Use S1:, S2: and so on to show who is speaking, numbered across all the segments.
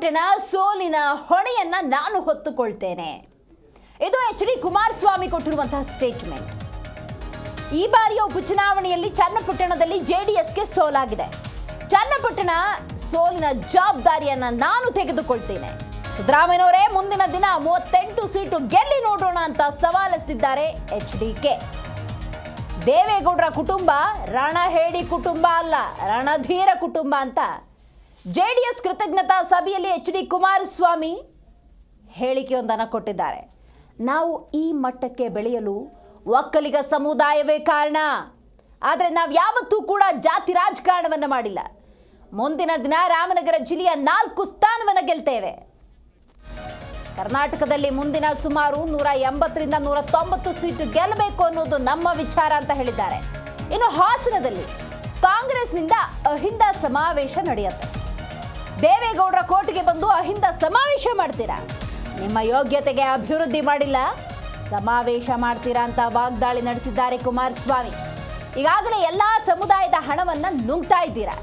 S1: ಚನ್ನಪಟ್ಟಣ ಸೋಲಿನ ಹೊಣೆಯನ್ನ ನಾನು ಹೊತ್ತುಕೊಳ್ತೇನೆ. ಇದು ಎಚ್ ಡಿ ಕುಮಾರಸ್ವಾಮಿ ಕೊಟ್ಟಿರುವಂತಹ ಸ್ಟೇಟ್ಮೆಂಟ್ ಈ ಬಾರಿಯ ಉಪಚುನಾವಣೆಯಲ್ಲಿ ಚನ್ನಪಟ್ಟಣದಲ್ಲಿ ಎಸ್ಗೆ ಸೋಲಾಗಿದೆ. ಚನ್ನಪಟ್ಟಣ ಸೋಲಿನ ಜವಾಬ್ದಾರಿಯನ್ನ ನಾನು ತೆಗೆದುಕೊಳ್ತೇನೆ. ಸಿದ್ದರಾಮಯ್ಯನವರೇ, ಮುಂದಿನ ದಿನ ಮೂವತ್ತೆಂಟು ಸೀಟು ಗೆಲ್ಲಿ ನೋಡೋಣ ಅಂತ ಸವಾಲಿಸ್ತಿದ್ದಾರೆ ಎಚ್ ಡಿ ಕೆ. ದೇವೇಗೌಡರ ಕುಟುಂಬ, ರಣಹೇಡಿ ಕುಟುಂಬ ಅಲ್ಲ, ರಣಧೀರ ಕುಟುಂಬ ಅಂತ ಜೆಡಿಎಸ್ ಕೃತಜ್ಞತಾ ಸಭೆಯಲ್ಲಿ ಎಚ್ ಡಿ ಕುಮಾರಸ್ವಾಮಿ ಹೇಳಿಕೆಯೊಂದನ್ನು ಕೊಟ್ಟಿದ್ದಾರೆ. ನಾವು ಈ ಮಟ್ಟಕ್ಕೆ ಬೆಳೆಯಲು ಒಕ್ಕಲಿಗ ಸಮುದಾಯವೇ ಕಾರಣ. ಆದರೆ ನಾವು ಯಾವತ್ತೂ ಕೂಡ ಜಾತಿ ರಾಜಕಾರಣವನ್ನು ಮಾಡಿಲ್ಲ. ಮುಂದಿನ ದಿನ ರಾಮನಗರ ಜಿಲ್ಲೆಯ ನಾಲ್ಕು ಸ್ಥಾನವನ್ನು ಗೆಲ್ತೇವೆ. ಕರ್ನಾಟಕದಲ್ಲಿ ಮುಂದಿನ ಸುಮಾರು ನೂರ ಎಂಬತ್ತರಿಂದ ನೂರ ತೊಂಬತ್ತು ಸೀಟು ಗೆಲ್ಲಬೇಕು ಅನ್ನೋದು ನಮ್ಮ ವಿಚಾರ ಅಂತ ಹೇಳಿದ್ದಾರೆ. ಇನ್ನು ಹಾಸನದಲ್ಲಿ ಕಾಂಗ್ರೆಸ್ನಿಂದ ಅಹಿಂದ ಸಮಾವೇಶ ನಡೆಯುತ್ತೆ. ದೇವೇಗೌಡರ ಕೋರ್ಟ್ಗೆ ಬಂದು ಅಹಿಂದ ಸಮಾವೇಶ ಮಾಡ್ತೀರಾ? ನಿಮ್ಮ ಯೋಗ್ಯತೆಗೆ ಅಭಿವೃದ್ಧಿ ಮಾಡಿಲ್ಲ? ಸಮಾವೇಶ ಮಾಡ್ತೀರಾ ಅಂತ ವಾಗ್ದಾಳಿ ನಡೆಸಿದ್ದಾರೆ ಕುಮಾರಸ್ವಾಮಿ. ಈಗಾಗಲೇ ಎಲ್ಲ ಸಮುದಾಯದ ಹಣವನ್ನ ನುಂಗ್ತಾ ಇದ್ದೀರಾ?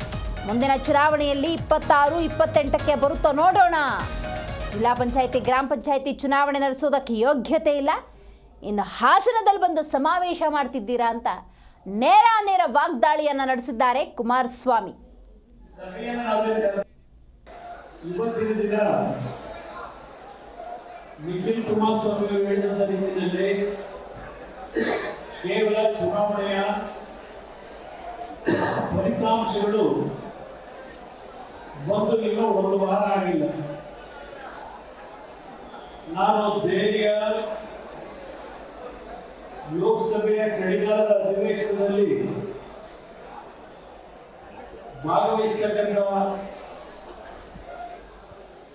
S1: ಮುಂದಿನ ಚುನಾವಣೆಯಲ್ಲಿ ಇಪ್ಪತ್ತಾರು, ಇಪ್ಪತ್ತೆಂಟಕ್ಕೆ ಬರುತ್ತೋ ನೋಡೋಣ. ಜಿಲ್ಲಾ ಪಂಚಾಯಿತಿ, ಗ್ರಾಮ ಪಂಚಾಯಿತಿ ಚುನಾವಣೆ ನಡೆಸೋದಕ್ಕೆ ಯೋಗ್ಯತೆ ಇಲ್ಲ? ಇನ್ನು ಹಾಸನದಲ್ಲಿ ಬಂದು ಸಮಾವೇಶ ಮಾಡ್ತಿದ್ದೀರಾ ಅಂತ ನೇರ ನೇರ ವಾಗ್ದಾಳಿಯನ್ನು ನಡೆಸಿದ್ದಾರೆ ಕುಮಾರಸ್ವಾಮಿ.
S2: ಇವತ್ತಿನ ದಿನ ನಿಖಿಲ್ ಕುಮಾರಸ್ವಾಮಿ ಅವರು ಹೇಳಿದಂತ ರೀತಿಯಲ್ಲಿ ಕೇವಲ ಚುನಾವಣೆಯ ಫಲಿತಾಂಶಗಳು ಬಂದು ಇಲ್ಲ, ಒಂದು ವಾರ ಆಗಿಲ್ಲ. ನಾನು ಧೈರ್ಯ ಲೋಕಸಭೆಯ ಚಳಿಗಾಲದ ಅಧಿವೇಶನದಲ್ಲಿ ಭಾಗವಹಿಸತಕ್ಕಂಥ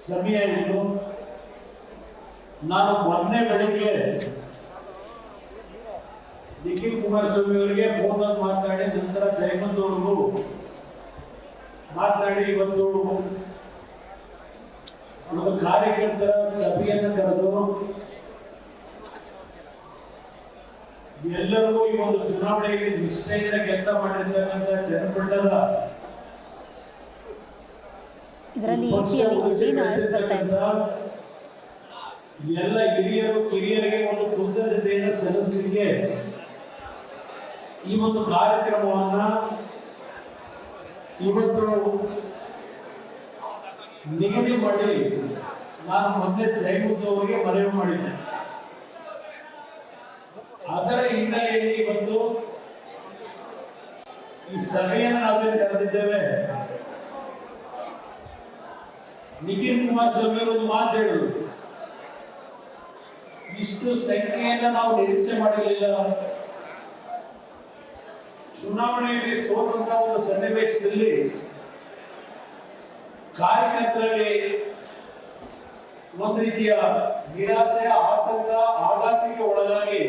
S2: ಸಮಯ ಇದು. ನಾನು ಮೊನ್ನೆ ಬೆಳಿಗ್ಗೆ ನಿಖಿಲ್ ಕುಮಾರಸ್ವಾಮಿ ಅವರಿಗೆ ಫೋನ್ ಮಾತನಾಡಿ ನಂತರ ಜಯಮಂತ್ ಅವ್ರಿಗೂ ಮಾತನಾಡಿ ಇವತ್ತು ಒಂದು ಕಾರ್ಯಕರ್ತರ ಸಭೆಯನ್ನು ಕರೆದು ಎಲ್ಲರಿಗೂ ಈ ಒಂದು ಚುನಾವಣೆಯಲ್ಲಿ ನಿಷ್ಠೆಯಿಂದ ಕೆಲಸ ಮಾಡಿರ್ತಕ್ಕಂಥ ಜನಪಟ್ಟದ
S1: ಇದರಲ್ಲಿ
S2: ಬೆಳೆಸಿರ್ತಕ್ಕಂಥ ಎಲ್ಲ ಹಿರಿಯರು ಕಿರಿಯರಿಗೆ ಒಂದು ಕೃತಜ್ಞತೆಯನ್ನು ಸಲ್ಲಿಸಲಿಕ್ಕೆ ಈ ಒಂದು ಕಾರ್ಯಕ್ರಮವನ್ನ ಇವತ್ತು ನಿಗದಿ ಮಾಡಿ ನಾನು ಮೊದಲೇ ಜಯಮುದ್ದು ಅವರಿಗೆ ಮನವಿ ಮಾಡಿದ್ದೆ. ಅದರ ಹಿನ್ನೆಲೆಯಲ್ಲಿ ಇವತ್ತು ಈ ಸಭೆಯನ್ನು ನಾವೇನು ಕರೆದಿದ್ದೇವೆ. ನಿಖಿಲ್ ಕುಮಾರ್ ಸ್ವಾಮಿ ಒಂದು ಮಾತು ಹೇಳುದು. ಇಷ್ಟು ಸಂಖ್ಯೆಯನ್ನ ನಾವು ನಿರೀಕ್ಷೆ ಮಾಡಿರಲಿಲ್ಲ. ಚುನಾವಣೆಯಲ್ಲಿ ಸೋತಂತ ಒಂದು ಸನ್ನಿವೇಶದಲ್ಲಿ ಕಾರ್ಯಕರ್ತರಲ್ಲಿ ಒಂದು ರೀತಿಯ ನಿರಾಸೆ, ಆತಂಕ, ಆಘಾತಕ್ಕೆ ಒಳಗಾಗಿ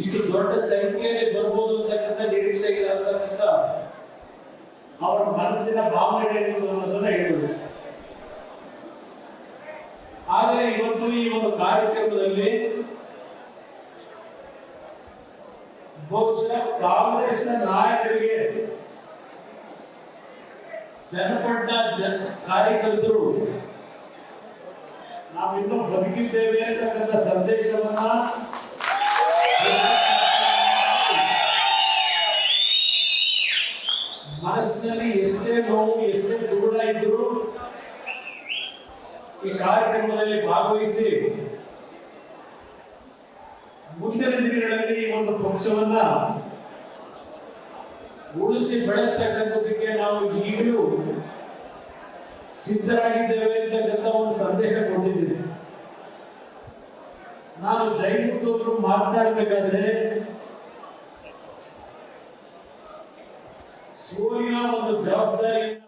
S2: ಇಷ್ಟು ದೊಡ್ಡ ಸಂಖ್ಯೆಯಲ್ಲಿ ಬರ್ಬೋದು ಅಂತಕ್ಕಂಥ ನಿರೀಕ್ಷೆ ಅಂತಕ್ಕಂಥ ಅವರ ಮನಸ್ಸಿನ ಭಾವನೆಗಳು ಅನ್ನೋದನ್ನ ಹೇಳಿದ್ರು ಆದರೆ ಇವತ್ತು ಈ ಒಂದು ಕಾರ್ಯಕ್ರಮದಲ್ಲಿ ಬಹುಶಃ ಕಾಂಗ್ರೆಸ್ನ ನಾಯಕರಿಗೆ ಜನಪಟ್ಟ ಜನ ಕಾರ್ಯಕರ್ತರು ನಾವಿನ್ನೂ ಬದುಕಿದ್ದೇವೆ ಅಂತಕ್ಕಂಥ ಸಂದೇಶವನ್ನ ನೋವು ಇದ್ದರು. ಈ ಕಾರ್ಯಕ್ರಮದಲ್ಲಿ ಭಾಗವಹಿಸಿ ಮುಂದಿನ ದಿನಗಳಲ್ಲಿ ಈ ಒಂದು ಪಕ್ಷವನ್ನ ಉಳಿಸಿ ಬೆಳೆಸ್ತಕ್ಕಂಥದ್ದಕ್ಕೆ ನಾವು ಈಗಲೂ ಸಿದ್ಧರಾಗಿದ್ದೇವೆ ಅಂತಕ್ಕಂಥ ಒಂದು ಸಂದೇಶ ಕೊಟ್ಟಿದ್ದೀನಿ ನಾನು ದಯವಿಟ್ಟು ಮಾತನಾಡಬೇಕಾದ್ರೆ ಸೋಲಿನ ಒಂದು ಜವಾಬ್ದಾರಿಯನ್ನು